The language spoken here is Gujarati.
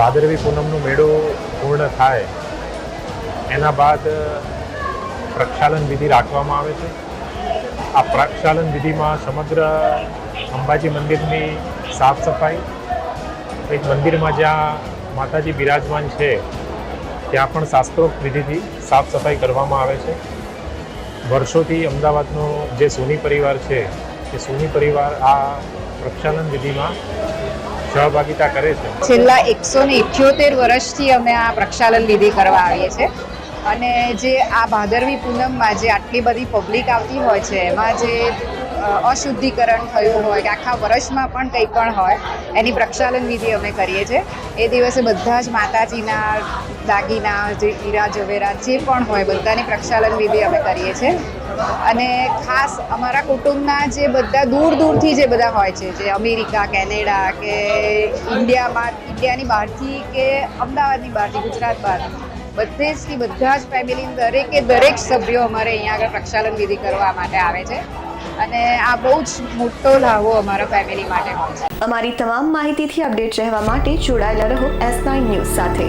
ભાદરવી પૂનમનો મેળો પૂર્ણ થાય, એના બાદ પ્રક્ષાલન વિધિ રાખવામાં આવે છે. આ પ્રક્ષાલન વિધિમાં સમગ્ર અંબાજી મંદિરની સાફ સફાઈ, એક મંદિરમાં જ્યાં માતાજી બિરાજમાન છે, ત્યાં પણ શાસ્ત્રોક્ત વિધિથી સાફ સફાઈ કરવામાં આવે છે. વર્ષોથી અમદાવાદનો જે સોની પરિવાર છે, એ સોની પરિવાર આ પ્રક્ષાલન વિધિમાં સહભાગિતા કરે છે. છેલ્લા એકસો ને ઇઠ્યોતેર વર્ષથી અમે આ પ્રક્ષાલન વિધિ કરવા આવીએ છીએ. અને જે આ ભાદરવી પૂનમમાં જે આટલી બધી પબ્લિક આવતી હોય છે, એમાં જે અશુદ્ધિકરણ થયું હોય કે આખા વર્ષમાં પણ કંઈ પણ હોય, એની પ્રક્ષાલન વિધિ અમે કરીએ છીએ. એ દિવસે બધા જ માતાજીના, દાગીના, જે હીરા ઝવેરા જે પણ હોય, બધાની પ્રક્ષાલન વિધિ અમે કરીએ છીએ. અને ખાસ અમારા કુટુંબના જે બધા દૂર દૂરથી જે બધા હોય છે, જે અમેરિકા, કેનેડા કે ઇન્ડિયામાં, ઇન્ડિયાની બહારથી કે અમદાવાદની બહારથી, ગુજરાત બહાર બધે જથી બધા જ ફેમિલી દરેકે દરેક સભ્યો અમારે અહીંયા આગળ પ્રક્ષાલન વિધિ કરવા માટે આવે છે. અને આ બહુ જ મોટો લાભો અમારા ફેમિલી માટે અમારી તમામ માહિતીથી અપડેટ રહેવા માટે જોડાયેલા રહો એસ નાઇન ન્યૂઝ સાથે.